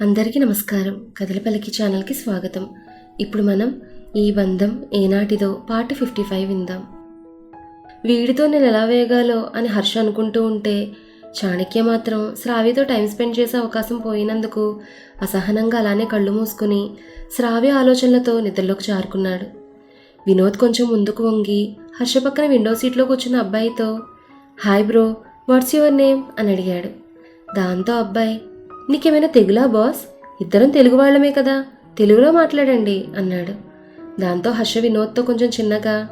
అందరికీ నమస్కారం. కథలపల్లికి ఛానల్కి స్వాగతం. ఇప్పుడు మనం ఈ బంధం ఏనాటిదో పార్ట్ ఫిఫ్టీ ఫైవ్ విందాం. వీడితో నేను ఎలా వేగాలో అని హర్ష అనుకుంటూ ఉంటే చాణక్య మాత్రం శ్రావ్యతో టైం స్పెండ్ చేసే అవకాశం పోయినందుకు అసహనంగా అలానే కళ్ళు మూసుకుని శ్రావ్య ఆలోచనలతో నిద్రలోకి జారుకున్నాడు. వినోద్ కొంచెం ముందుకు వంగి హర్ష పక్కన విండో సీట్లో కూర్చున్న అబ్బాయితో hi bro what's your name? అని అడిగాడు. దాంతో అబ్బాయి నీకేమైనా తెగులా బాస్? ఇద్దరం తెలుగు వాళ్ళమే కదా. తెలుగులో మాట్లాడండి అన్నాడు. దాంతో హర్ష వినోద్తో కొంచెం చిన్నగా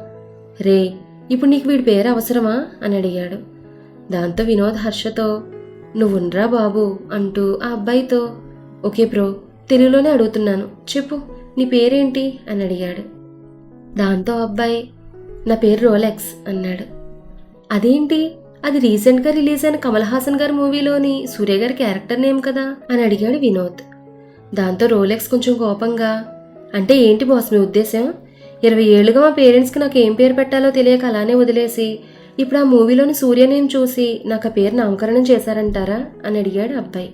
రే ఇప్పుడు నీకు వీడి పేరు అవసరమా? అని అడిగాడు. దాంతో వినోద్ హర్షతో నువ్వుండ్రా బాబు అంటూ ఆ అబ్బాయితో ఓకే బ్రో తెలుగులోనే అడుగుతున్నాను చెప్పు నీ పేరేంటి? అని అడిగాడు. దాంతో అబ్బాయి నా పేరు రోలెక్స్ అన్నాడు. అదేంటి? అది రీసెంట్గా రిలీజ్ అయిన కమల్ హాసన్ గారి మూవీలోని సూర్య గారి క్యారెక్టర్ నేమ్ కదా అని అడిగాడు వినోద్. దాంతో రోలెక్స్ కొంచెం కోపంగా అంటే ఏంటి బాస్ మీ ఉద్దేశం? ఇరవై ఏళ్ళుగా మా పేరెంట్స్కి నాకు ఏం పేరు పెట్టాలో తెలియక అలానే వదిలేసి ఇప్పుడు ఆ మూవీలోని సూర్య నేమ్ చూసి నాకు ఆ పేరు నామకరణం చేశారంటారా? అని అడిగాడు అబ్బాయి.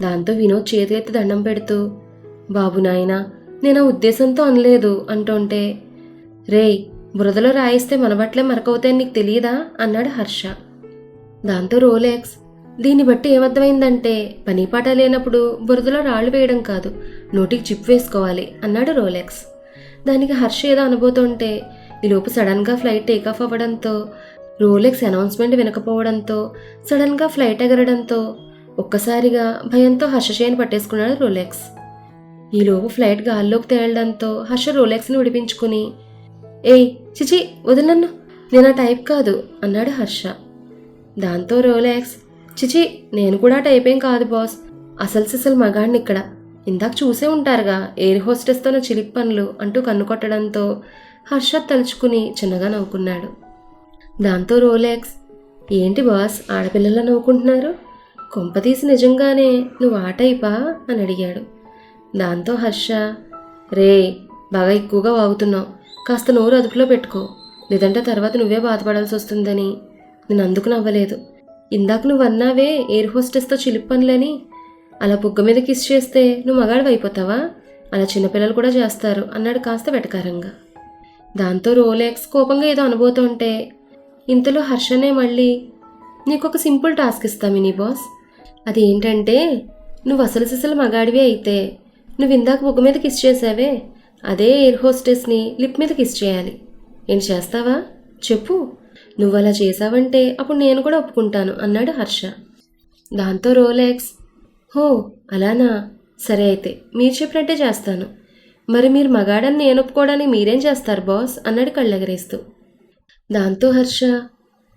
దాంతో వినోద్ చేతులెత్తి దండం పెడుతూ బాబు నాయనా నేను ఆ ఉద్దేశంతో అనలేదు అంటుంటే రేయ్ బురదలో రాయిస్తే మనబట్లే మరకవుతాయని నీకు తెలియదా? అన్నాడు హర్ష. దాంతో రోలెక్స్ దీన్ని బట్టి ఏమర్థమైందంటే పని పాట లేనప్పుడు బురదలో రాళ్ళు వేయడం కాదు నోటికి చిప్ వేసుకోవాలి అన్నాడు రోలెక్స్. దానికి హర్ష ఏదో అనుభూతుంటే ఈలోపు సడన్గా ఫ్లైట్ టేకాఫ్ అవ్వడంతో రోలెక్స్ అనౌన్స్మెంట్ వినకపోవడంతో సడన్గా ఫ్లైట్ ఎగరడంతో ఒక్కసారిగా భయంతో హర్ష చేయని పట్టేసుకున్నాడు రోలెక్స్. ఈలోపు ఫ్లైట్ గాల్లోకి తేలడంతో హర్ష రోలెక్స్ని విడిపించుకుని ఏయ్ చిచి వదిలన్ను నేను ఆ టైప్ కాదు అన్నాడు హర్ష. దాంతో రోలాక్స్ చిచి నేను కూడా టైపేం కాదు బాస్. అసలు సిసలు మగాడిని ఇక్కడ. ఇందాక చూసే ఉంటారుగా ఎయిర్ హోస్టెస్తో నా చిలిప్ పనులు అంటూ కన్ను కొట్టడంతో హర్ష తలుచుకుని చిన్నగా నవ్వుకున్నాడు. దాంతో రోలెక్స్ ఏంటి బాస్ ఆడపిల్లలా నవ్వుకుంటున్నారు? కొంపతీసి నిజంగానే నువ్వు ఆ టైపా? అని అడిగాడు. దాంతో హర్ష రే బాగా ఎక్కువగా వాగుతున్నావు. కాస్త నోరు అదుపులో పెట్టుకో. లేదంటే తర్వాత నువ్వే బాధపడాల్సి వస్తుందని నేను అందుకు నవ్వలేదు. ఇందాక నువ్వు అన్నావే ఎయిర్ హోస్టెస్తో చిలిప్పనులని అలా బుగ్గ మీద కిస్ చేస్తే నువ్వు మగాడు అయిపోతావా? అలా చిన్నపిల్లలు కూడా చేస్తారు అన్నాడు కాస్త వెటకారంగా. దాంతో రోలెక్స్ కోపంగా ఏదో అనుభూతుంటే ఇంతలో హర్షనే మళ్ళీ నీకు ఒక సింపుల్ టాస్క్ ఇస్తా మినీ బాస్. అది ఏంటంటే నువ్వు అసలు సిసలు మగాడివి అయితే నువ్వు ఇందాక బుగ్గ మీద కిస్ చేసావే అదే ఎయిర్ హోస్టెస్ని లిప్ మీద కిస్ చేయాలి. ఏం చేస్తావా? చెప్పు. నువ్వు అలా చేసావంటే అప్పుడు నేను కూడా ఒప్పుకుంటాను అన్నాడు హర్ష. దాంతో రోలెక్స్ హో అలానా? సరే అయితే మీరు చెప్పినట్టే చేస్తాను. మరి మీరు మగాడని నేను ఒప్పుకోవడానికి మీరేం చేస్తారు బాస్? అన్నాడు కళ్ళెగరేస్తూ. దాంతో హర్ష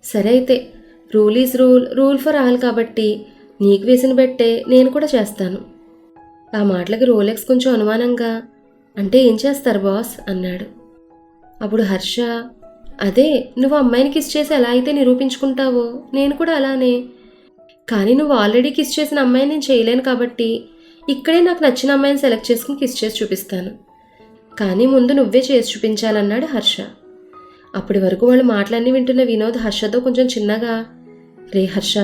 సరే అయితే rule is rule rule for all కాబట్టి నీకు వేసిన బట్టే నేను కూడా చేస్తాను. ఆ మాటలకి రోలెక్స్ కొంచెం అనుమానంగా అంటే ఏం చేస్తారు బాస్? అన్నాడు. అప్పుడు హర్ష అదే నువ్వు అమ్మాయిని కిస్ చేసి ఎలా అయితే నిరూపించుకుంటావో? నేను కూడా అలానే. కానీ నువ్వు ఆల్రెడీ కిస్ చేసిన అమ్మాయిని నేను చేయలేను కాబట్టి ఇక్కడే నాకు నచ్చిన అమ్మాయిని సెలెక్ట్ చేసుకుని కిస్ చేసి చూపిస్తాను. కానీ ముందు నువ్వే చేసి చూపించాలన్నాడు హర్ష. అప్పటి వరకు వాళ్ళు మాటలన్నీ వింటున్న వినోద్ హర్షతో కొంచెం చిన్నగా రే హర్ష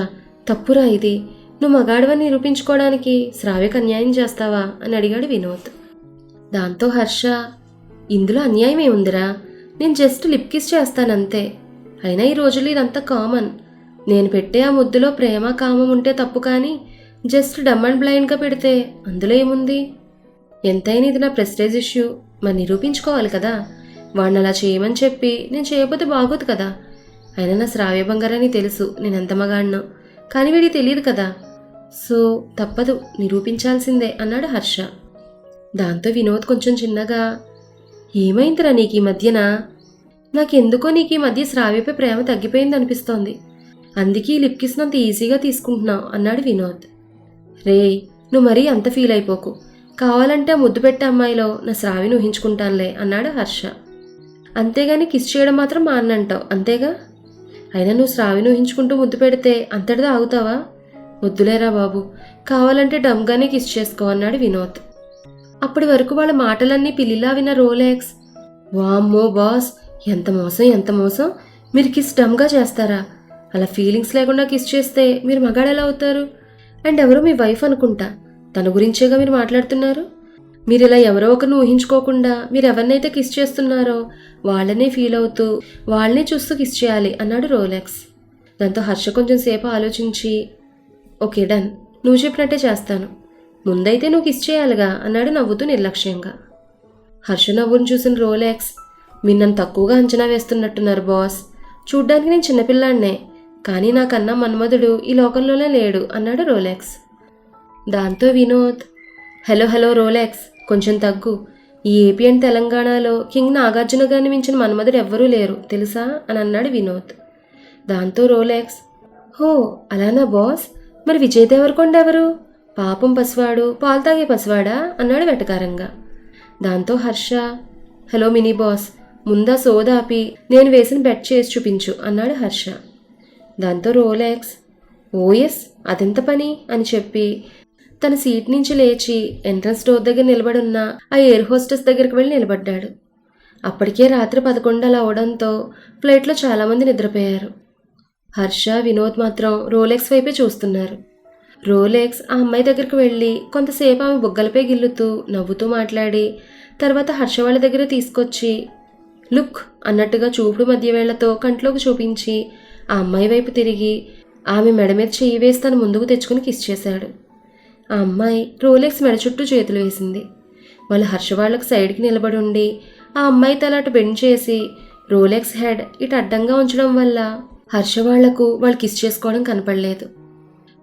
తప్పురా ఇది. నువ్వు మగాడవని నిరూపించుకోవడానికి శ్రావ్యకు అన్యాయం చేస్తావా? అని అడిగాడు వినోద్. దాంతో హర్ష ఇందులో అన్యాయం ఏముందిరా నేను జస్ట్ లిప్ కిస్ చేస్తానంతే. అయినా ఈ రోజుల్లో ఇదంతా కామన్. నేను పెట్టే ఆ ముద్దులో ప్రేమ కామం ఉంటే తప్పు కానీ జస్ట్ డమ్ అండ్ బ్లైండ్గా పెడితే అందులో ఏముంది? ఎంతైనా ఇది నా ప్రెస్టేజ్ ఇష్యూ. మరి నిరూపించుకోవాలి కదా. వాడిని అలా చేయమని చెప్పి నేను చేయకపోతే బాగోదు కదా. అయినా నా శ్రావ్య బంగారని తెలుసు. నేను ఎంత మగాడినో కానీ వీడికి తెలియదు కదా. సో తప్పదు. నిరూపించాల్సిందే అన్నాడు హర్ష. దాంతో వినోద్ కొంచెం చిన్నగా ఏమైందిరా నీకు ఈ మధ్యన? నాకెందుకో నీకు ఈ మధ్య శ్రావ్యపై ప్రేమ తగ్గిపోయింది అనిపిస్తోంది అందుకే ఈ లిప్ కిస్నంత ఈజీగా తీసుకుంటున్నావు అన్నాడు వినోద్. రేయ్ నువ్వు మరీ అంత ఫీల్ అయిపోకు. కావాలంటే ఆ ముద్దు పెట్టే అమ్మాయిలో నా శ్రావిని ఊహించుకుంటానులే అన్నాడు హర్ష. అంతేగాని కిస్ చేయడం మాత్రం మానంటావు అంతేగా? అయినా నువ్వు శ్రావిని ఊహించుకుంటూ ముద్దు పెడితే అంతటిదో ఆగుతావా? వద్దులేరా బాబు కావాలంటే డమ్గానే కిస్ చేసుకో అన్నాడు వినోద్. అప్పటి వరకు వాళ్ళ మాటలన్నీ పిల్లిలా విన్న రోలెక్స్. వామ్మో బాస్ ఎంత మోసం ఎంత మోసం? మీరు కిస్ డమ్గా చేస్తారా? అలా ఫీలింగ్స్ లేకుండా కిస్ చేస్తే మీరు మగాడు ఎలా అవుతారు? అండ్ ఎవరో మీ వైఫ్ అనుకుంటా తన గురించేగా మీరు మాట్లాడుతున్నారు? మీరు ఇలా ఎవరో ఒకరిని ఊహించుకోకుండా మీరు ఎవరినైతే కిస్ చేస్తున్నారో వాళ్ళనే ఫీల్ అవుతూ వాళ్ళనే చూస్తూ కిస్ చేయాలి అన్నాడు రోలెక్స్. దాంతో హర్ష కొంచెం సేపు ఆలోచించి ఓకే డన్. నువ్వు చెప్పినట్టే చేస్తాను. ముందైతే నువ్వు కిస్ చేయాలిగా అన్నాడు నవ్వుతూ నిర్లక్ష్యంగా. హర్ష నవ్వును చూసిన రోలెక్స్ మీరు నన్ను తక్కువగా అంచనా వేస్తున్నట్టున్నారు బాస్. చూడ్డానికి నేను చిన్నపిల్లాడినే కానీ నాకన్నా మన్మధుడు ఈ లోకంలోనే లేడు అన్నాడు రోలెక్స్. దాంతో వినోద్ హలో హలో రోలెక్స్ కొంచెం తగ్గు. ఈ ఏపీ అండ్ తెలంగాణలో కింగ్ నాగార్జున గారిని మించిన మన్మధుడు ఎవ్వరూ లేరు తెలుసా అని అన్నాడు వినోద్. దాంతో రోలెక్స్ హో అలానా బాస్? మరి విజయ్ దేవరకొండ ఎవరు? పాపం పసివాడు పాలు తాగే పసివాడా? అన్నాడు వెటకారంగా. దాంతో హర్ష హలో మినీ బాస్ ముందా సోదాపి నేను వేసిన బెట్ చేసి చూపించు అన్నాడు హర్ష. దాంతో రోలెక్స్ ఓఎస్ అదెంత పని? అని చెప్పి తన సీట్ నుంచి లేచి ఎంట్రన్స్ డోర్ దగ్గర నిలబడున్న ఆ ఎయిర్ హోస్టెస్ దగ్గరికి వెళ్ళి నిలబడ్డాడు. అప్పటికే రాత్రి పదకొండలు అవడంతో ఫ్లైట్లో చాలామంది నిద్రపోయారు. హర్ష వినోద్ మాత్రం రోలెక్స్ వైపే చూస్తున్నారు. రోలెక్స్ ఆ అమ్మాయి దగ్గరికి వెళ్ళి కొంతసేపు ఆమె బుగ్గలపై గిల్లుతూ నవ్వుతూ మాట్లాడి తర్వాత హర్ష వాళ్ళ దగ్గర తీసుకొచ్చి లుక్ అన్నట్టుగా చూపుడు మధ్య వేళ్ళతో కంట్లోకి చూపించి ఆ అమ్మాయి వైపు తిరిగి ఆమె మెడ మీద చెయ్యి వేసి తను ముందుకు తెచ్చుకుని కిస్ చేశాడు. ఆ అమ్మాయి రోలెక్స్ మెడ చుట్టూ చేతులు వేసింది. వాళ్ళు హర్ష వాళ్ళకు సైడ్కి నిలబడి ఉండి ఆ అమ్మాయి తల అటు బెండ్ చేసి రోలెక్స్ హెడ్ ఇటు అడ్డంగా ఉంచడం వల్ల హర్ష వాళ్ళకు వాళ్ళు కిస్ చేసుకోవడం కనపడలేదు.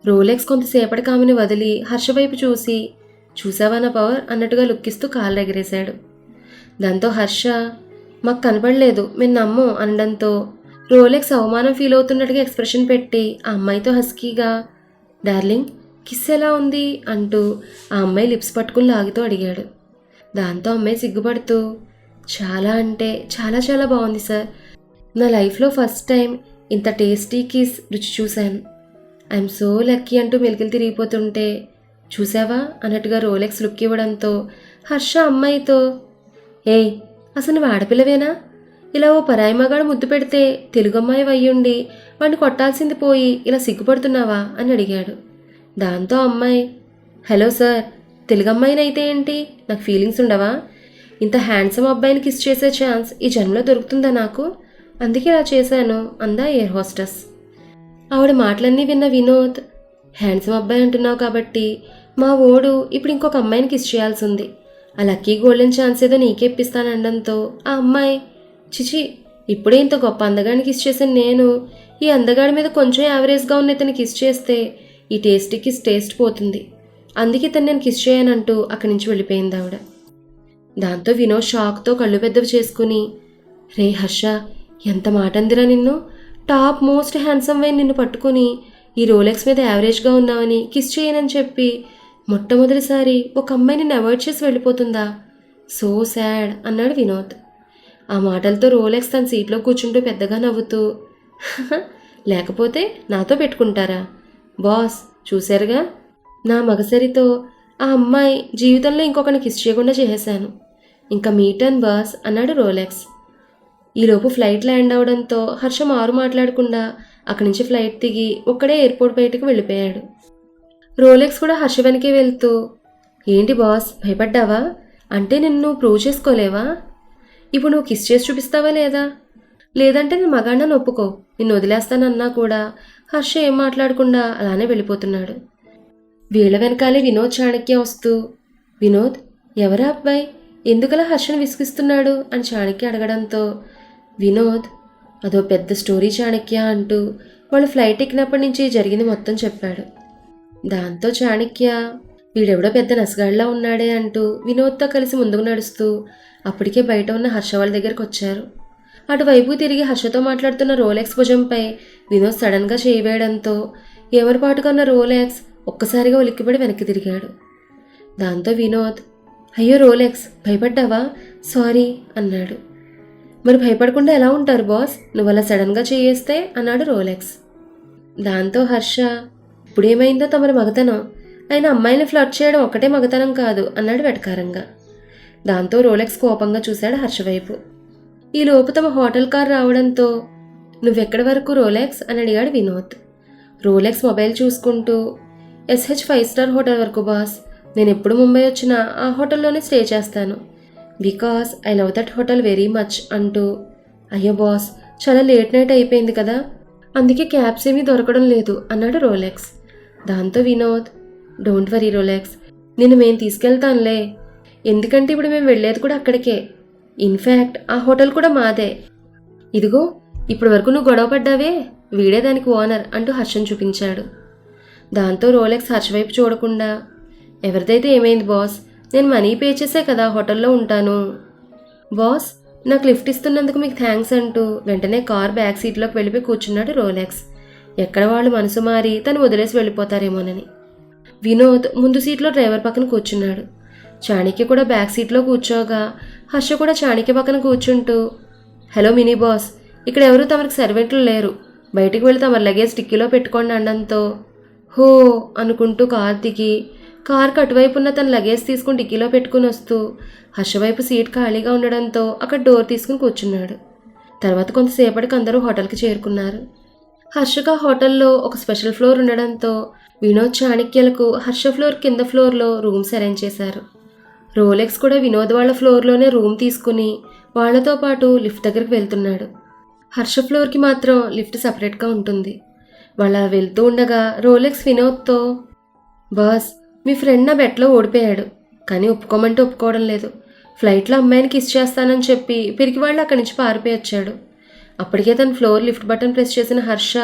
రోలెక్స్ కొంతసేపటికి ఆమెను వదిలి హర్ష వైపు చూసి చూసావా నా పవర్? అన్నట్టుగా లుక్కిస్తూ కాళ్ళు ఎగరేశాడు. దాంతో హర్ష మాకు కనపడలేదు మేము నమ్మం అనడంతో రోలెక్స్ అవమానం ఫీల్ అవుతున్నట్టుగా ఎక్స్ప్రెషన్ పెట్టి ఆ అమ్మాయితో హస్కీగా డార్లింగ్ కిస్ ఎలా ఉంది? అంటూ ఆ అమ్మాయి లిప్స్ పట్టుకుని లాగుతూ అడిగాడు. దాంతో అమ్మాయి సిగ్గుపడుతూ చాలా అంటే చాలా చాలా బాగుంది సార్. నా లైఫ్లో ఫస్ట్ టైం ఇంత టేస్టీ కిస్ రుచి చూశాను. ఐఎమ్ సో లక్కీ అంటూ మెలికలు తిరిగిపోతుంటే చూసావా? అన్నట్టుగా రోలెక్స్ లుక్ ఇవ్వడంతో హర్ష అమ్మాయితో ఏయ్ అసలు నువ్వు ఆడపిల్లవేనా? ఇలా ఓ పరాయి మగాడు ముద్దు పెడితే తెలుగు అమ్మాయి అయ్యుండి వాడిని కొట్టాల్సింది పోయి ఇలా సిగ్గుపడుతున్నావా? అని అడిగాడు. దాంతో అమ్మాయి హలో సార్ తెలుగు అమ్మాయినైతే ఏంటి? నాకు ఫీలింగ్స్ ఉండవా? ఇంత హ్యాండ్సమ్ అబ్బాయిని కిస్ చేసే ఛాన్స్ ఈ జన్మలో దొరుకుతుందా నాకు? అందుకే ఇలా చేశాను అందా ఎయిర్ హోస్టెస్. ఆవిడ మాటలన్నీ విన్న వినోద్ హ్యాండ్సమ్ అబ్బాయి అంటున్నావు కాబట్టి మా ఓడు ఇప్పుడు ఇంకొక అమ్మాయిని కిస్ చేయాల్సి ఉంది ఆ లక్కీ గోల్డెన్ ఛాన్స్ ఏదో నీకే ఆ అమ్మాయి చిచి ఇప్పుడే ఇంత గొప్ప అందగాడిని కిస్ చేసిన నేను ఈ అందగాడి మీద కొంచెం యావరేజ్గా ఉన్న ఇతను కిస్ చేస్తే ఈ టేస్ట్కి కిస్ టేస్ట్ పోతుంది. అందుకే ఇతను నేను కిస్ చేయనంటూ అక్కడి నుంచి వెళ్ళిపోయింది ఆవిడ. దాంతో వినోద్ షాక్తో కళ్ళు పెద్దవి చేసుకుని రే హర్ష ఎంత మాట అందిరా నిన్ను? టాప్ మోస్ట్ హ్యాండ్సమ్ వే నిన్ను పట్టుకుని ఈ రోలెక్స్ మీద యావరేజ్గా ఉన్నావని కిస్ చేయనని చెప్పి మొట్టమొదటిసారి ఒక అమ్మాయి నిన్ను అవాయిడ్ చేసి వెళ్ళిపోతుందా? సో శాడ్ అన్నాడు వినోద్. ఆ మాటలతో రోలెక్స్ తన సీట్లో కూర్చుంటూ పెద్దగా నవ్వుతూ లేకపోతే నాతో పెట్టుకుంటారా? బాస్ చూశారుగా? నా మగసరితో ఆ అమ్మాయి జీవితంలో ఇంకొకరిని కిస్ చేయకుండా చేసేశాను. ఇంకా మీ టర్న్ బాస్ అన్నాడు రోలెక్స్. ఈలోపు ఫ్లైట్ ల్యాండ్ అవడంతో హర్ష ఆరు మాట్లాడకుండా అక్కడి నుంచి ఫ్లైట్ దిగి ఒక్కడే ఎయిర్పోర్ట్ బయటకు వెళ్ళిపోయాడు. రోలెక్స్ కూడా హర్ష వెనకే వెళ్తూ ఏంటి బాస్ భయపడ్డావా? అంటే నిన్ను ప్రూవ్ చేసుకోలేవా? ఇప్పుడు నువ్వు కిస్ చేసి చూపిస్తావా లేదా? లేదంటే నేను మగాడిని ఒప్పుకో నిన్ను వదిలేస్తానన్నా కూడా. హర్ష ఏం మాట్లాడకుండా అలానే వెళ్ళిపోతున్నాడు. వీళ్ళ వెనకాలే వినోద్ చాణక్య వస్తూ వినోద్ ఎవరా అబ్బాయి? ఎందుకలా హర్షను విసిగిస్తున్నాడు? అని చాణక్య అడగడంతో వినోద్ అదో పెద్ద స్టోరీ చాణక్య అంటూ వాళ్ళు ఫ్లైట్ ఎక్కినప్పటి నుంచి జరిగింది మొత్తం చెప్పాడు. దాంతో చాణక్య వీడెవడో పెద్ద నసగాళ్ళలా ఉన్నాడే అంటూ వినోద్తో కలిసి ముందుకు నడుస్తూ అప్పటికే బయట ఉన్న హర్ష వాళ్ళ దగ్గరకు వచ్చారు. అటువైపు తిరిగి హర్షతో మాట్లాడుతున్న రోలెక్స్ భుజంపై వినోద్ సడన్గా చేయవేయడంతో ఎవరిపాటుగా ఉన్న రోలెక్స్ ఒక్కసారిగా ఉలిక్కిపడి వెనక్కి తిరిగాడు. దాంతో వినోద్ అయ్యో రోలెక్స్ భయపడ్డావా? సారీ అన్నాడు. మరి భయపడకుండా ఎలా ఉంటారు బాస్? నువ్వు అలా సడన్గా చేయేస్తే అన్నాడు రోలెక్స్. దాంతో హర్ష ఇప్పుడేమైందో తమరి మగతనం. అయినా అమ్మాయిని ఫ్లర్ట్ చేయడం ఒకటే మగతనం కాదు అన్నాడు వెటకారంగా. దాంతో రోలెక్స్ కోపంగా చూశాడు హర్ష వైపు. ఈ లోపు తమ హోటల్ కార్ రావడంతో నువ్వెక్కడి వరకు రోలెక్స్? అని అడిగాడు వినోద్. రోలెక్స్ మొబైల్ చూసుకుంటూ ఎస్హెచ్ ఫైవ్ స్టార్ హోటల్ వరకు బాస్. నేను ఎప్పుడు ముంబై వచ్చినా ఆ హోటల్లోనే స్టే చేస్తాను. Because I love that hotel very much అంటూ అయ్యో బాస్ చాలా లేట్ నైట్ అయిపోయింది కదా. అందుకే క్యాబ్స్ ఏమీ దొరకడం లేదు అన్నాడు రోలెక్స్ దాంతో వినోద్ డోంట్ వరీ రోలెక్స్ నిన్ను మేము తీసుకెళ్తానులే. ఎందుకంటే ఇప్పుడు మేము వెళ్ళేది కూడా అక్కడికే. ఇన్ఫ్యాక్ట్ ఆ హోటల్ కూడా మాదే. ఇదిగో ఇప్పటి వరకు నువ్వు గొడవ పడ్డావే. వీడే దానికి ఓనర్ అంటూ హర్షం చూపించాడు. దాంతో రోలెక్స్ హర్ష వైపు చూడకుండా ఎవరిదైతే ఏమైంది బాస్ నేను మనీ పే చేసే కదా హోటల్లో ఉంటాను. బాస్ నాకు లిఫ్ట్ ఇస్తున్నందుకు మీకు థ్యాంక్స్ అంటూ వెంటనే కార్ బ్యాక్ సీట్లోకి వెళ్ళిపోయి కూర్చున్నాడు రోలెక్స్. ఎక్కడ వాళ్ళు మనసు మారి తను వదిలేసి వెళ్ళిపోతారేమోనని. వినోద్ ముందు సీట్లో డ్రైవర్ పక్కన కూర్చున్నాడు. చాణిక్య కూడా బ్యాక్ సీట్లో కూర్చోగా హర్ష కూడా చాణిక్య పక్కన కూర్చుంటూ హలో మినీ బాస్ ఇక్కడ ఎవరు తమరికి సర్వెంట్లు లేరు. బయటికి వెళ్ళి తమ లగేజ్ టిక్కీలో పెట్టుకోండి అనడంతో హో అనుకుంటూ కార్ దిగి కార్కి అటువైపు ఉన్న తన లగేజ్ తీసుకుని డిక్కీలో పెట్టుకుని వస్తూ హర్ష వైపు సీట్ ఖాళీగా ఉండడంతో అక్కడ డోర్ తీసుకుని కూర్చున్నాడు. తర్వాత కొంతసేపటికి అందరూ హోటల్కి చేరుకున్నారు. హర్షగా హోటల్లో ఒక స్పెషల్ ఫ్లోర్ ఉండడంతో వినోద్ చాణక్యలకు హర్ష ఫ్లోర్ కింద ఫ్లోర్లో రూమ్స్ అరేంజ్ చేశారు. రోలెక్స్ కూడా వినోద్ వాళ్ళ ఫ్లోర్లోనే రూమ్ తీసుకుని వాళ్ళతో పాటు లిఫ్ట్ దగ్గరికి వెళ్తున్నాడు. హర్ష ఫ్లోర్కి మాత్రం లిఫ్ట్ సపరేట్గా ఉంటుంది. వాళ్ళ వెళ్తూ ఉండగా రోలెక్స్ వినోద్తో బాస్ మీ ఫ్రెండ్ నా బెట్లో ఓడిపోయాడు. కానీ ఒప్పుకోమంటే ఒప్పుకోవడం లేదు. ఫ్లైట్లో అమ్మాయిని కిస్ చేస్తానని చెప్పి పిరికి వాళ్ళు అక్కడి నుంచి పారిపోయి వచ్చాడు. అప్పటికే తన ఫ్లోర్ లిఫ్ట్ బటన్ ప్రెస్ చేసిన హర్ష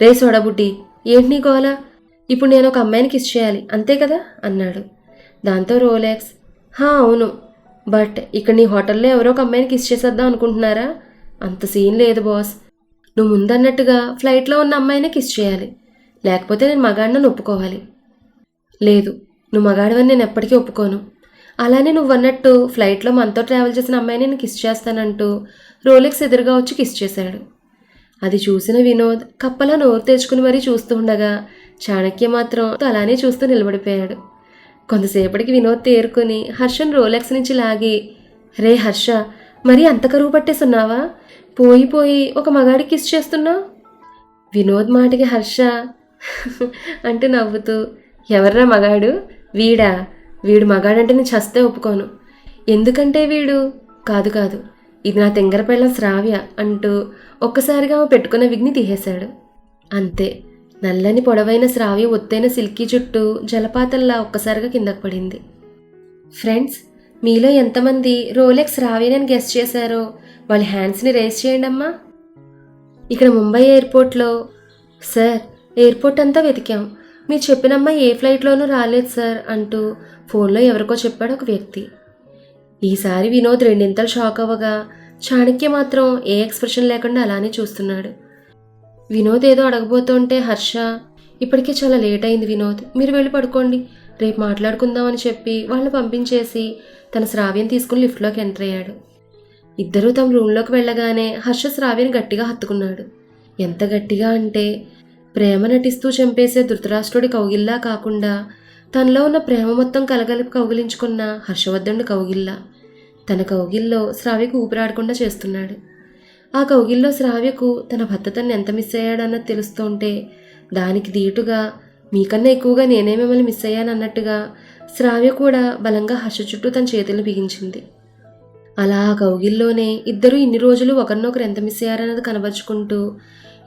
రే సోడబుడ్డి ఏంటి నీ గోల? ఇప్పుడు నేను ఒక అమ్మాయిని కిస్ చేయాలి అంతే కదా? అన్నాడు. దాంతో రోలెక్స్ హా అవును. బట్ ఇక్కడ నీ హోటల్లో ఎవరో ఒక అమ్మాయిని కిస్ చేసేద్దాం అనుకుంటున్నారా? అంత సీన్ లేదు బాస్. నువ్వు ముందన్నట్టుగా ఫ్లైట్లో ఉన్న అమ్మాయినే కిస్ చేయాలి. లేకపోతే నేను మగాడిని ఒప్పుకోవాలి. లేదు నువ్వు మగాడివని నేను ఎప్పటికీ ఒప్పుకోను. అలానే నువ్వు అన్నట్టు ఫ్లైట్లో మనతో ట్రావెల్ చేసిన అమ్మాయిని నేను కిస్ చేస్తానంటూ రోలెక్స్ ఎదురుగా వచ్చి కిస్ చేశాడు. అది చూసిన వినోద్ కప్పలా నోరు తెచ్చుకుని మరీ చూస్తూ ఉండగా చాణక్య మాత్రం అలానే చూస్తూ నిలబడిపోయాడు. కొంతసేపటికి వినోద్ తేరుకొని హర్షన్ రోలెక్స్ నుంచి లాగి రే హర్ష మరీ అంత కరువు పట్టేస్తున్నావా పోయి పోయి ఒక మగాడి కిస్ చేస్తున్నావు వినోద్ మాటకి హర్ష అంటూ నవ్వుతూ ఎవర్రా మగాడు? వీడా? వీడు మగాడంటే నేను చస్తే ఒప్పుకోను. ఎందుకంటే వీడు? కాదు కాదు. ఇది నా తెంగర శ్రావ్య అంటూ ఒక్కసారిగా ఆమె పెట్టుకున్న విగ్ని తీసేశాడు. అంతే. నల్లని పొడవైన శ్రావ్య ఒత్తైన సిల్కీ జుట్టు జలపాతంలా ఒక్కసారిగా కిందకు పడింది. ఫ్రెండ్స్ మీలో ఎంతమంది రోలెక్స్ రావేనని గెస్ట్ చేశారో వాళ్ళ హ్యాండ్స్ని రేస్ చేయండి అమ్మా. ఇక్కడ ముంబై ఎయిర్పోర్ట్లో సార్ ఎయిర్పోర్ట్ అంతా వెతికాం. మీరు చెప్పినమ్మ ఏ ఫ్లైట్లోనూ రాలేదు సార్ అంటూ ఫోన్లో ఎవరికో చెప్పాడు ఒక వ్యక్తి. ఈసారి వినోద్ రెండింతలు షాక్ అవ్వగా చాణక్య మాత్రం ఏ ఎక్స్ప్రెషన్ లేకుండా అలానే చూస్తున్నాడు. వినోద్ ఏదో అడగబోతుంటే హర్ష ఇప్పటికే చాలా లేట్ అయింది వినోద్ మీరు వెళ్ళి పడుకోండి రేపు మాట్లాడుకుందామని చెప్పి వాళ్ళని పంపించేసి తన శ్రావ్యం తీసుకుని లిఫ్ట్లోకి ఎంటర్ అయ్యాడు. ఇద్దరూ తమ రూమ్లోకి వెళ్ళగానే హర్ష శ్రావ్యని గట్టిగా హత్తుకున్నాడు. ఎంత గట్టిగా అంటే ప్రేమ నటిస్తూ చంపేసే ధృతరాష్ట్రుడి కౌగిల్లా కాకుండా తనలో ఉన్న ప్రేమ మొత్తం కలగలిపి కౌగిలించుకున్న హర్షవర్ధనుడు కౌగిల్లా. తన కౌగిల్లో శ్రావ్యకు ఊపిరాడకుండా చేస్తున్నాడు. ఆ కౌగిల్లో శ్రావ్యకు తన భర్త తను ఎంత మిస్ అయ్యాడన్నది తెలుస్తుంటే దానికి దీటుగా మీకన్నా ఎక్కువగా నేనే మిమ్మల్ని మిస్ అయ్యానన్నట్టుగా శ్రావ్య కూడా బలంగా హర్ష చుట్టూ తన చేతులు బిగించింది. అలా ఆ కౌగిల్లోనే ఇద్దరు ఇన్ని రోజులు ఒకరినొకరు ఎంత మిస్ అయ్యారన్నది కనబరుచుకుంటూ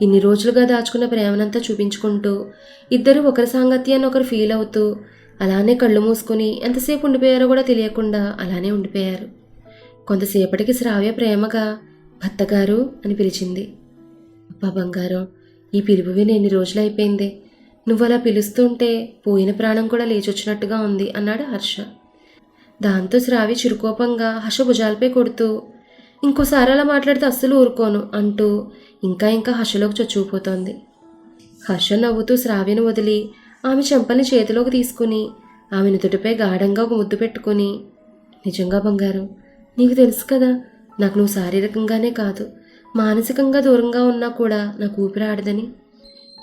ఇన్ని రోజులుగా దాచుకున్న ప్రేమనంతా చూపించుకుంటూ ఇద్దరు ఒకరి సాంగత్యాన్ని ఒకరు ఫీల్ అవుతూ అలానే కళ్ళు మూసుకుని ఎంతసేపు ఉండిపోయారో కూడా తెలియకుండా అలానే ఉండిపోయారు. కొంతసేపటికి శ్రావ్య ప్రేమగా భర్తగారు అని పిలిచింది. అబ్బా బంగారం ఈ పిలుపు విని ఎన్ని రోజులు అయిపోయింది? నువ్వు అలా పిలుస్తుంటే పోయిన ప్రాణం కూడా లేచొచ్చినట్టుగా ఉంది అన్నాడు హర్ష. దాంతో శ్రావి చిరుకోపంగా హర్ష భుజాలపై కొడుతూ ఇంకోసారి అలా మాట్లాడితే అస్సలు ఊరుకోను అంటూ ఇంకా ఇంకా హర్షలోకి చొచ్చుకుపోతోంది. హర్ష నవ్వుతూ శ్రావ్యను వదిలి ఆమె చెంపని చేతిలోకి తీసుకుని ఆమె నుదుటిపై గాఢంగా ఒక ముద్దు పెట్టుకుని నిజంగా బంగారం నీకు తెలుసు కదా నాకు నువ్వు శారీరకంగానే కాదు మానసికంగా దూరంగా ఉన్నా కూడా నాకు ఊపిరి ఆడదని.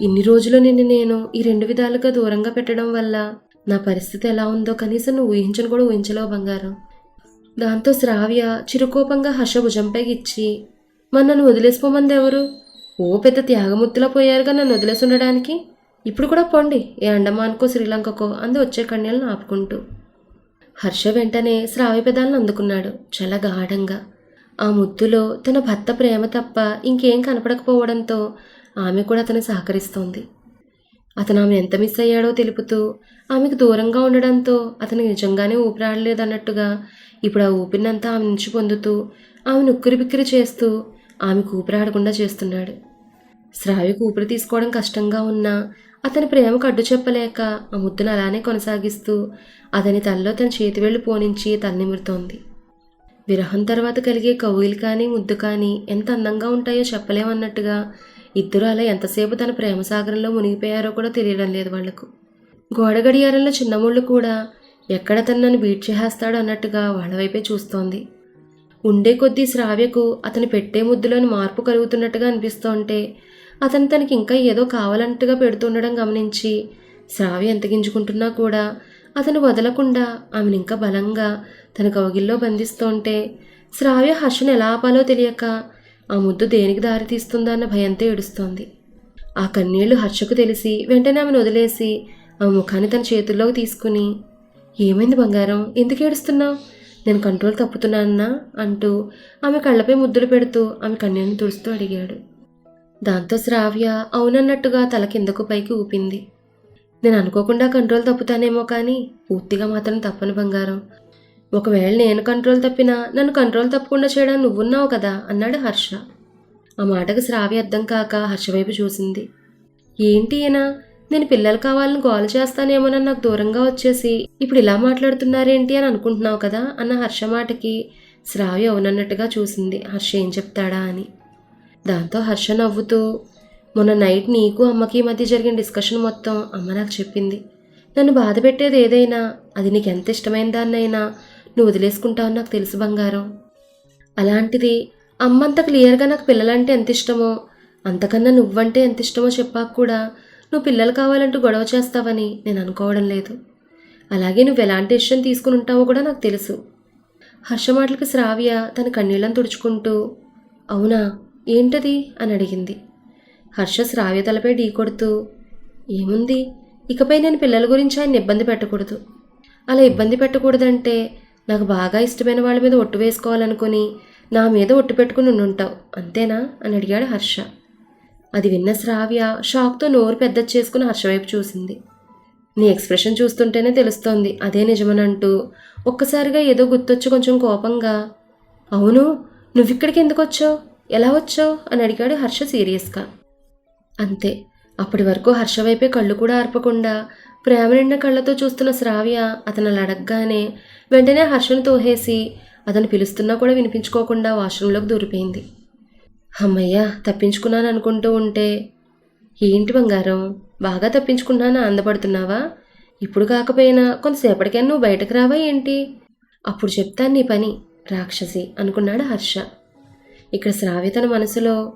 ఇన్ని రోజులు నిన్ను నేను ఈ రెండు విధాలుగా దూరంగా పెట్టడం వల్ల నా పరిస్థితి ఎలా ఉందో కనీసం నువ్వు ఊహించను కూడా ఊహించలేవు బంగారం. దాంతో శ్రావ్య చిరుకోపంగా హర్ష భుజంపై ఇచ్చి మరి నన్ను వదిలేసిపోమంది ఎవరు ఓ పెద్ద త్యాగముత్తులా పోయారుగా నన్ను వదిలేసి ఉండడానికి ఇప్పుడు కూడా పోండి ఏ అండమాన్కో శ్రీలంకకో అంది వచ్చే కన్యలను ఆపుకుంటూ. హర్ష వెంటనే శ్రావ్య పెదాలను అందుకున్నాడు చాలా గాఢంగా. ఆ ముద్దులో తన భర్త ప్రేమ తప్ప ఇంకేం కనపడకపోవడంతో ఆమె కూడా అతను సహకరిస్తోంది. అతను ఆమె ఎంత మిస్ అయ్యాడో తెలుపుతూ ఆమెకు దూరంగా ఉండడంతో అతను నిజంగానే ఊపిరాడలేదన్నట్టుగా ఇప్పుడు ఆ ఊపిరినంతా ఆమె నుంచి పొందుతూ ఆమెను ఉక్కిరి బిక్కిరి చేస్తూ ఆమెకు ఊపిరాడకుండా చేస్తున్నాడు. శ్రావ్యకు ఊపిరి తీసుకోవడం కష్టంగా ఉన్నా అతని ప్రేమకు అడ్డు చెప్పలేక ఆ ముద్దును అలానే కొనసాగిస్తూ అతని తలలో తన చేతి వెళ్ళి పోనించి తలనిమురుతోంది విరహం తర్వాత కలిగే కవులు కానీ ముద్దు కానీ ఎంత అందంగా ఉంటాయో చెప్పలేమన్నట్టుగా ఇద్దరు అలా ఎంతసేపు తన ప్రేమ సాగరంలో మునిగిపోయారో కూడా తెలియడం లేదు వాళ్ళకు. గోడ గడియారంలో చిన్నముళ్ళు కూడా ఎక్కడ తను నన్ను బీట్ చేసేస్తాడు అన్నట్టుగా వాళ్ళ వైపే చూస్తోంది. ఉండే కొద్దీ శ్రావ్యకు అతను పెట్టే ముద్దులోని మార్పు కలుగుతున్నట్టుగా అనిపిస్తోంటే అతను తనకి ఇంకా ఏదో కావాలన్నట్టుగా పెడుతుండడం గమనించి శ్రావ్య ఎంత గింజుకుంటున్నా కూడా అతను వదలకుండా ఆమెను ఇంకా బలంగా తన కౌగిల్లో బంధిస్తుంటే శ్రావ్య హర్షను ఎలా ఆపాలో తెలియక ఆ ముద్దు దేనికి దారి తీస్తుందా అన్న భయంతో ఏడుస్తోంది. ఆ కన్నీళ్ళు హర్షకు తెలిసి వెంటనే ఆమెను వదిలేసి ఆమె ముఖాన్ని తన చేతుల్లోకి తీసుకుని ఏమైంది బంగారం? ఎందుకు ఏడుస్తున్నావు? నేను కంట్రోల్ తప్పుతున్నానన్నా? అంటూ ఆమె కళ్ళపై ముద్దులు పెడుతూ ఆమె కన్నీళ్ళని తుడుస్తూ అడిగాడు. దాంతో శ్రావ్య అవునన్నట్టుగా తల కిందకు పైకి ఊపింది. నేను అనుకోకుండా కంట్రోల్ తప్పుతానేమో కానీ పూర్తిగా మాత్రం తప్పను బంగారం. ఒకవేళ నేను కంట్రోల్ తప్పినా నన్ను కంట్రోల్ తప్పకుండా చేయడానికి నువ్వున్నావు కదా అన్నాడు హర్ష. ఆ మాటకు శ్రావ్య అర్థం కాక హర్ష వైపు చూసింది. ఏంటి ఈయన నేను పిల్లలు కావాలని గోల చేస్తానేమోనని నాకు దూరంగా వచ్చేసి ఇప్పుడు ఇలా మాట్లాడుతున్నారేంటి అని అనుకుంటున్నావు కదా అన్న హర్ష మాటకి శ్రావ్య అవునన్నట్టుగా చూసింది. హర్ష ఏం చెప్తాడా అని. దాంతో హర్ష నవ్వుతూ మొన్న నైట్ నీకు అమ్మకి మధ్య జరిగిన డిస్కషన్ మొత్తం అమ్మ నాకు చెప్పింది. నన్ను బాధ పెట్టేది ఏదైనా అది నీకు ఎంత ఇష్టమైన దాన్నైనా నువ్వు వదిలేసుకుంటావు నాకు తెలుసు బంగారం. అలాంటిది అమ్మంత క్లియర్గా నాకు పిల్లలంటే ఎంత ఇష్టమో అంతకన్నా నువ్వంటే ఎంత ఇష్టమో చెప్పాక కూడా నువ్వు పిల్లలు కావాలంటూ గొడవ చేస్తావని నేను అనుకోవడం లేదు. అలాగే నువ్వు ఎలాంటి డెసిషన్ తీసుకుని ఉంటావో కూడా నాకు తెలుసు. హర్ష మాటలకు శ్రావ్య తన కన్నీళ్ళని తుడుచుకుంటూ అవునా ఏంటది? అని అడిగింది. హర్ష శ్రావ్య తలపై ఢీ కొడుతూ ఏముంది? ఇకపై నేను పిల్లల గురించి ఆయన ఇబ్బంది పెట్టకూడదు. అలా ఇబ్బంది పెట్టకూడదంటే నాకు బాగా ఇష్టమైన వాళ్ళ మీద ఒట్టు వేసుకోవాలనుకుని నా మీద ఒట్టు పెట్టుకుని ఉండుంటావు అంతేనా? అని అడిగాడు హర్ష. అది విన్న శ్రావ్య షాక్తో నోరు పెద్ద చేసుకుని హర్ష వైపు చూసింది. నీ ఎక్స్ప్రెషన్ చూస్తుంటేనే తెలుస్తోంది. అదే నిజమనంటూ ఒక్కసారిగా ఏదో గుర్తొచ్చి కొంచెం కోపంగా అవును నువ్విక్కడికి ఎందుకు వచ్చావు ఎలా వచ్చావు? అని అడిగాడు హర్ష సీరియస్గా. అంతే. అప్పటి వరకు హర్ష వైపే కళ్ళు కూడా ఆర్పకుండా ప్రేమ నిండిన కళ్ళతో చూస్తున్న శ్రావ్య అతను అలా అడగగానే వెంటనే హర్షను తోహేసి అతను పిలుస్తున్నా కూడా వినిపించుకోకుండా వాష్రూంలోకి దూరిపోయింది. అమ్మయ్య తప్పించుకున్నాను అనుకుంటూ ఉంటే ఏంటి బంగారం? బాగా తప్పించుకున్నాను ఆనందపడుతున్నావా ఇప్పుడు కాకపోయినా కొంతసేపటికైనా నువ్వు బయటకు రావా ఏంటి? అప్పుడు చెప్తాను నీ పని రాక్షసి అనుకున్నాడు హర్ష. ఇక్కడ శ్రావ్య తన మనసులో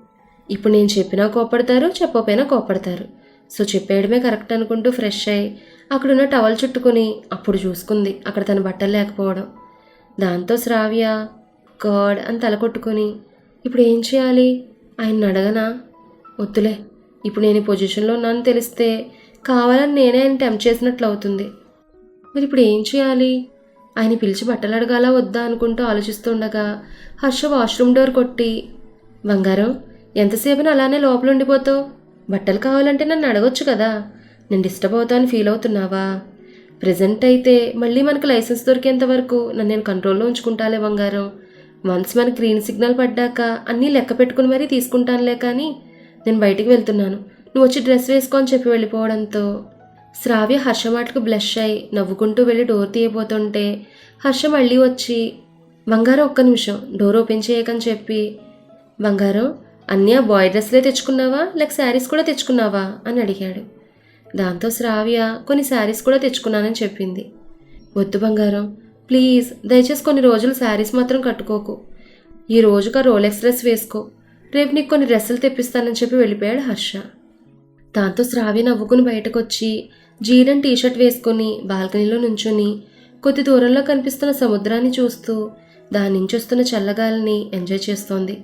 ఇప్పుడు నేను చెప్పినా కోపడతారు చెప్పకపోయినా కోపడతారు సో చెప్పేయడమే కరెక్ట్ అనుకుంటూ ఫ్రెష్ అయ్యి అక్కడున్న టవల్ చుట్టుకుని అప్పుడు చూసుకుంది అక్కడ తన బట్టలు లేకపోవడం. దాంతో శ్రావ్య గాడ్ అని తల కొట్టుకొని ఇప్పుడు ఏం చేయాలి? ఆయన అడగనా? వద్దులే ఇప్పుడు నేను ఈ పొజిషన్లో ఉన్నాను తెలిస్తే కావాలని నేనే ఆయన టెంప్ట్ చేసినట్లు అవుతుంది. మరి ఇప్పుడు ఏం చేయాలి? ఆయన పిలిచి బట్టలు అడగాలా వద్దా అనుకుంటూ ఆలోచిస్తుండగా హర్ష వాష్రూమ్ డోర్ కొట్టి బంగారం ఎంతసేపు అలానే లోపల ఉండిపోతావు? బట్టలు కావాలంటే నన్ను అడగొచ్చు కదా? నేను డిస్టర్బ్ అవుతాను ఫీల్ అవుతున్నావా? ప్రజెంట్ అయితే మళ్ళీ మనకు లైసెన్స్ దొరికేంత వరకు నన్ను నేను కంట్రోల్లో ఉంచుకుంటాలే బంగారం. వన్స్ మనకి గ్రీన్ సిగ్నల్ పడ్డాక అన్నీ లెక్క పెట్టుకుని మరీ తీసుకుంటానులే కానీ నేను బయటికి వెళ్తున్నాను. నువ్వు వచ్చి డ్రెస్ వేసుకొని చెప్పి వెళ్ళిపోవడంతో శ్రావ్య హర్ష మాటకు బ్లష్ అయి నవ్వుకుంటూ వెళ్ళి డోర్ తీయబోతుంటే హర్ష మళ్ళీ వచ్చి బంగారం ఒక్క నిమిషం డోర్ ఓపెన్ చేయకని చెప్పి బంగారం అన్నీ ఆ బాయ్ డ్రెస్లే తెచ్చుకున్నావా? లేక శారీస్ కూడా తెచ్చుకున్నావా? అని అడిగాడు. దాంతో శ్రావ్య కొన్ని శారీస్ కూడా తెచ్చుకున్నానని చెప్పింది. వద్దు బంగారం ప్లీజ్ దయచేసి కొన్ని రోజులు శారీస్ మాత్రం కట్టుకోకు. ఈ రోజుగా రోలెక్స్ డ్రెస్ వేసుకో. రేపు నీకు కొన్ని డ్రెస్సులు తెప్పిస్తానని చెప్పి వెళ్ళిపోయాడు హర్ష. దాంతో శ్రావ్య నవ్వుకుని బయటకొచ్చి జీరన్ టీషర్ట్ వేసుకుని బాల్కనీలో నుంచుని కొద్ది దూరంలో కనిపిస్తున్న సముద్రాన్ని చూస్తూ దాని నుంచి వస్తున్న చల్లగాలిని ఎంజాయ్ చేస్తోంది.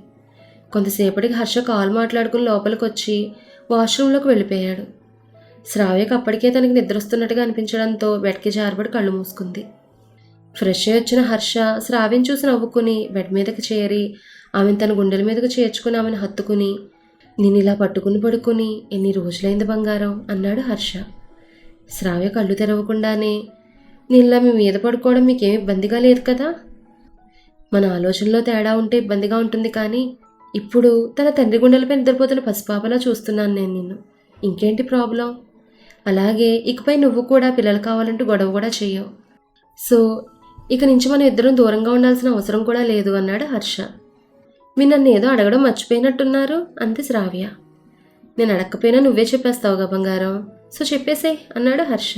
కొంతసేపటికి హర్ష కాల్ మాట్లాడుకుని లోపలికొచ్చి వాష్రూంలోకి వెళ్ళిపోయాడు. శ్రావ్యకు అప్పటికే తనకి నిద్రొస్తున్నట్టుగా అనిపించడంతో బెడ్కి జారబడి కళ్ళు మూసుకుంది. ఫ్రెష్ అయి వచ్చిన హర్ష శ్రావ్యం చూసి నవ్వుకుని బెడ్ మీదకి చేరి ఆమెను తన గుండెల మీదకు చేర్చుకుని ఆమెను హత్తుకుని నేను ఇలా పట్టుకుని పడుకుని ఎన్ని రోజులైంది బంగారం? అన్నాడు హర్ష. శ్రావ్య కళ్ళు తెరవకుండానే నేను ఇలా మీ మీద పడుకోవడం మీకేం ఇబ్బందిగా లేదు కదా? మన ఆలోచనలో తేడా ఉంటే ఇబ్బందిగా ఉంటుంది కానీ ఇప్పుడు తన తండ్రి గుండెలపై నిద్రపోతున్న పసిపాపలా చూస్తున్నాను నేను నిన్ను. ఇంకేంటి ప్రాబ్లం? అలాగే ఇకపై నువ్వు కూడా పిల్లలు కావాలంటూ గొడవ కూడా చేయవు సో ఇక నుంచి మనం ఇద్దరం దూరంగా ఉండాల్సిన అవసరం కూడా లేదు అన్నాడు హర్ష. మీరు నన్ను ఏదో అడగడం మర్చిపోయినట్టున్నారు అంతే శ్రావ్య. నేను అడగకపోయినా నువ్వే చెప్పేస్తావుగా బంగారం. సో చెప్పేసే అన్నాడు హర్ష.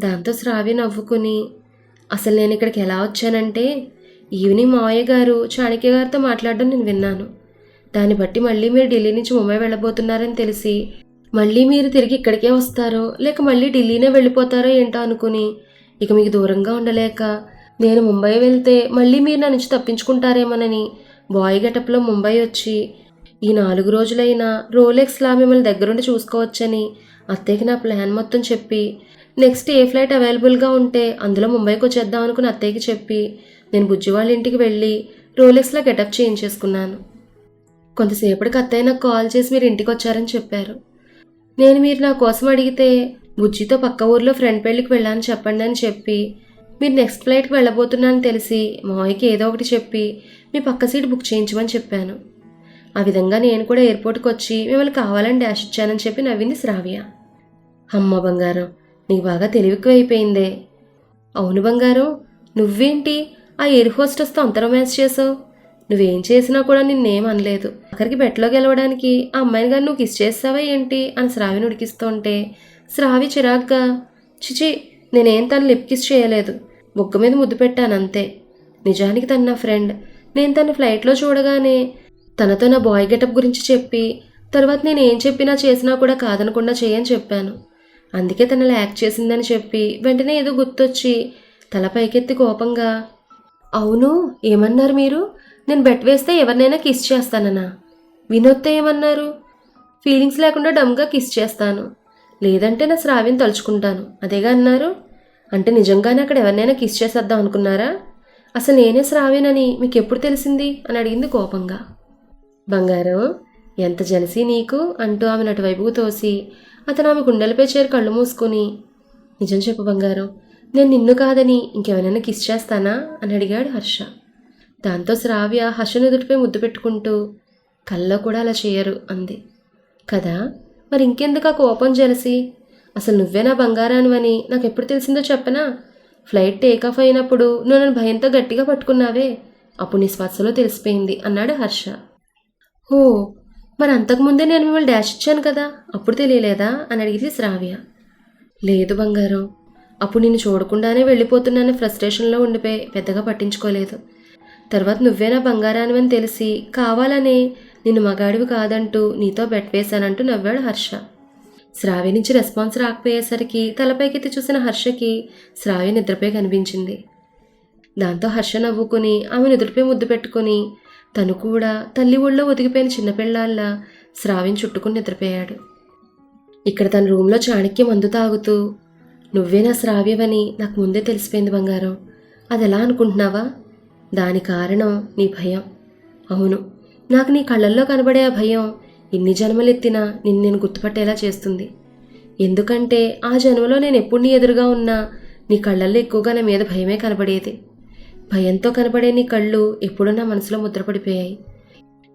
దాంతో శ్రావ్య నవ్వుకుని అసలు నేను ఇక్కడికి ఎలా వచ్చానంటే ఈవినింగ్ మావయ్య గారు చాణక్య గారితో మాట్లాడడం నేను విన్నాను. దాన్ని బట్టి మళ్ళీ మీరు ఢిల్లీ నుంచి ముంబై వెళ్ళబోతున్నారని తెలిసి మళ్ళీ మీరు తిరిగి ఇక్కడికే వస్తారో లేక మళ్ళీ ఢిల్లీనే వెళ్ళిపోతారో ఏంటో అనుకుని ఇక మీకు దూరంగా ఉండలేక నేను ముంబై వెళ్తే మళ్ళీ మీరు నా నుంచి తప్పించుకుంటారేమోనని బాయ్ గెటప్లో ముంబై వచ్చి ఈ నాలుగు రోజులైనా రోలెక్స్లా మిమ్మల్ని దగ్గరుండి చూసుకోవచ్చని అత్తయ్యకి నా ప్లాన్ మొత్తం చెప్పి నెక్స్ట్ ఏ ఫ్లైట్ అవైలబుల్గా ఉంటే అందులో ముంబైకి వచ్చేద్దాం అనుకుని అత్తయ్యకి చెప్పి నేను బుజ్జి వాళ్ళ ఇంటికి వెళ్ళి రోలెక్స్లో గెటప్ చేయించేసుకున్నాను. కొంతసేపటికి అత్తయ్య నాకు కాల్ చేసి మీరు ఇంటికి వచ్చారని చెప్పారు. నేను మీరు నా కోసం అడిగితే బుజ్జితో పక్క ఊర్లో ఫ్రెండ్ పెళ్ళికి వెళ్ళాలని చెప్పండి అని చెప్పి మీరు నెక్స్ట్ ఫ్లైట్కి వెళ్ళబోతున్నానని తెలిసి మావయ్యకి ఏదో ఒకటి చెప్పి మీ పక్క సీట్ బుక్ చేయించమని చెప్పాను. ఆ విధంగా నేను కూడా ఎయిర్పోర్ట్కి వచ్చి మిమ్మల్ని కావాలని డాష్ ఇచ్చానని చెప్పి నవ్వింది శ్రావ్య. అమ్మ బంగారం నీకు బాగా తెలివిక్కువ అయిపోయిందే. అవును బంగారం నువ్వేంటి? ఆ ఎయిర్ హోస్టెస్తో అంత రొమాన్స్ చేసావు? నువ్వేం చేసినా కూడా నిన్నేం అనలేదు. అక్కడికి బెట్లో గెలవడానికి ఆ అమ్మాయిని గారు నువ్వు కిస్ చేస్తావా ఏంటి అని శ్రావిని ఉడికిస్తుంటే శ్రావి చిరాగ్గా చిచి నేనేం తను లిప్ కిస్ చేయలేదు. బొగ్గ మీద ముద్దు పెట్టాను అంతే. నిజానికి తను నా ఫ్రెండ్. నేను తను ఫ్లైట్లో చూడగానే తనతో నా బాయ్ గెటప్ గురించి చెప్పి తర్వాత నేను ఏం చెప్పినా చేసినా కూడా కాదనకుండా చేయని చెప్పాను. అందుకే తను యాక్ట్ చేసిందని చెప్పి వెంటనే ఏదో గుర్తొచ్చి తల పైకెత్తి కోపంగా అవును ఏమన్నారు మీరు? నేను బెట్ వేస్తే ఎవరినైనా కిస్ చేస్తానన్నా. వినోద్తో ఏమన్నారు? ఫీలింగ్స్ లేకుండా డమ్గా కిస్ చేస్తాను. లేదంటే నా శ్రావ్యం తలుచుకుంటాను. అదేగా అన్నారు? అంటే నిజంగానే అక్కడ ఎవరినైనా కిస్ చేసేద్దాం అనుకున్నారా? అసలు నేనే శ్రావ్యనని మీకు ఎప్పుడు తెలిసింది? అని అడిగింది కోపంగా. బంగారం ఎంత జలసి నీకు? అంటూ ఆమె నటువైపుకు తోసి అతను ఆమె గుండెలపై చేరి కళ్ళు మూసుకుని నిజం చెప్పు బంగారం నేను నిన్ను కాదని ఇంకెవరైనా కిస్ చేస్తానా? అని అడిగాడు హర్ష. దాంతో శ్రావ్య హర్షను ఎదుటిపై ముద్దు పెట్టుకుంటూ కల్లో కూడా అలా చేయరు అంది. కదా? మరి ఇంకెందుకు ఆ కోపం జలసి? అసలు నువ్వే నా బంగారానివని నాకు ఎప్పుడు తెలిసిందో చెప్పనా? ఫ్లైట్ టేక్ ఆఫ్ అయినప్పుడు నువ్వు నన్ను భయంతో గట్టిగా పట్టుకున్నావే. అప్పుడు నీ స్పర్శలో తెలిసిపోయింది అన్నాడు హర్ష. ఓ మరి అంతకుముందే నేను మిమ్మల్ని డాష్ ఇచ్చాను కదా అప్పుడు తెలియలేదా? అని అడిగింది శ్రావ్య. లేదు బంగారం. అప్పుడు నిన్ను చూడకుండానే వెళ్ళిపోతున్నానని ఫ్రస్ట్రేషన్లో ఉండిపోయి పెద్దగా పట్టించుకోలేదు. తర్వాత నువ్వే నా బంగారానివని తెలిసి కావాలనే నిన్ను మగాడివి కాదంటూ నీతో బెట్ వేశానంటూ నవ్వాడు హర్ష. శ్రావ్య నుంచి రెస్పాన్స్ రాకపోయేసరికి తలపైకెత్తి చూసిన హర్షకి శ్రావ్య నిద్రపై కనిపించింది. దాంతో హర్ష నవ్వుకుని ఆమె నిద్రపై ముద్దు పెట్టుకుని తను కూడా తల్లి ఊళ్ళో ఒదిగిపోయిన చిన్నపిల్లాల్లా శ్రావ్యం చుట్టుకుని నిద్రపోయాడు. ఇక్కడ తన రూమ్లో చాణక్య మందు తాగుతూ నువ్వే నా శ్రావ్యవని నాకు ముందే తెలిసిపోయింది బంగారం. అది ఎలా అనుకుంటున్నావా? దాని కారణం నీ భయం. అవును నాకు నీ కళ్ళల్లో కనబడే ఆ భయం ఎన్ని జన్మలెత్తినా నిన్ను నేను గుర్తుపట్టేలా చేస్తుంది. ఎందుకంటే ఆ జన్మలో నేను ఎప్పుడు నీ ఎదురుగా ఉన్నా నీ కళ్ళల్లో ఎక్కువగా నా మీద భయమే కనబడేది. భయంతో కనబడే నీ కళ్ళు ఎప్పుడూ నా మనసులో ముద్రపడిపోయాయి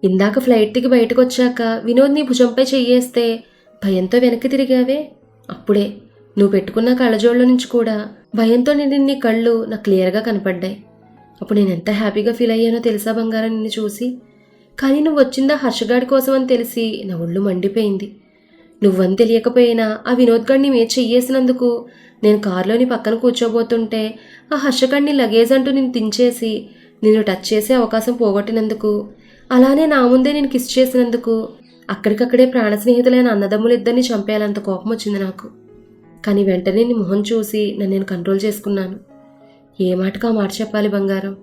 ఇందాక ఫ్లైట్ దిగి బయటకు వచ్చాక వినోద్ నీ భుజంపై చెయ్యేస్తే భయంతో వెనక్కి తిరిగావే? అప్పుడే నువ్వు పెట్టుకున్న కళ్ళజోళ్ళ నుంచి కూడా భయంతో నిండిన నీ కళ్ళు నాకు క్లియర్గా కనపడ్డాయి. అప్పుడు నేను ఎంత హ్యాపీగా ఫీల్ అయ్యానో తెలుసా బంగారం నిన్ను చూసి? కానీ నువ్వు వచ్చిందా హర్షగాడి కోసం అని తెలిసి నా ఒళ్ళు మండిపోయింది. నువ్వని తెలియకపోయినా ఆ వినోద్గాడిని మీద చెయ్యేసినందుకు నేను కారులోని పక్కన కూర్చోబోతుంటే ఆ హర్షగాడిని లగేజ్ అంటూ నేను తించేసి నిన్ను టచ్ చేసే అవకాశం పోగొట్టినందుకు అలానే నా ముందే నేను కిస్ చేసినందుకు అక్కడికక్కడే ప్రాణ స్నేహితులైన అన్నదమ్ములిద్దరిని చంపేయాలంత కోపం వచ్చింది నాకు. కానీ వెంటనే నీ మొహం చూసి నన్ను నేను కంట్రోల్ చేసుకున్నాను. ఏ మాటగా మాట చెప్పాలి బంగారం?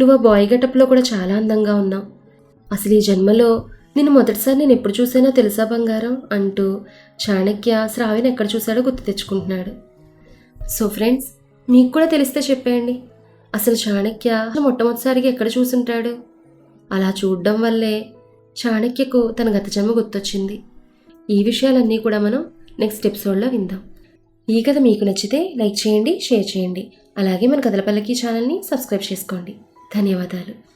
నువ్వు ఆ బాయ్ గెటప్లో కూడా చాలా అందంగా ఉన్నావు. అసలు ఈ జన్మలో నిన్ను మొదటిసారి నేను ఎప్పుడు చూసానో తెలుసా బంగారం? అంటూ చాణక్య శ్రావిని ఎక్కడ చూశాడో గుర్తు తెచ్చుకుంటున్నాడు. సో ఫ్రెండ్స్ మీకు కూడా తెలిస్తే చెప్పేయండి. అసలు చాణక్య మొట్టమొదటిసారిగా ఎక్కడ చూసుంటాడు? అలా చూడడం వల్లే చాణక్యకు తన గత జన్మ గుర్తొచ్చింది. ఈ విషయాలన్నీ కూడా మనం నెక్స్ట్ ఎపిసోడ్లో విందాం. ఈ కథ మీకు నచ్చితే లైక్ చేయండి షేర్ చేయండి. అలాగే మన కథల పల్లకి ఛానల్ని సబ్స్క్రైబ్ చేసుకోండి. ధన్యవాదాలు.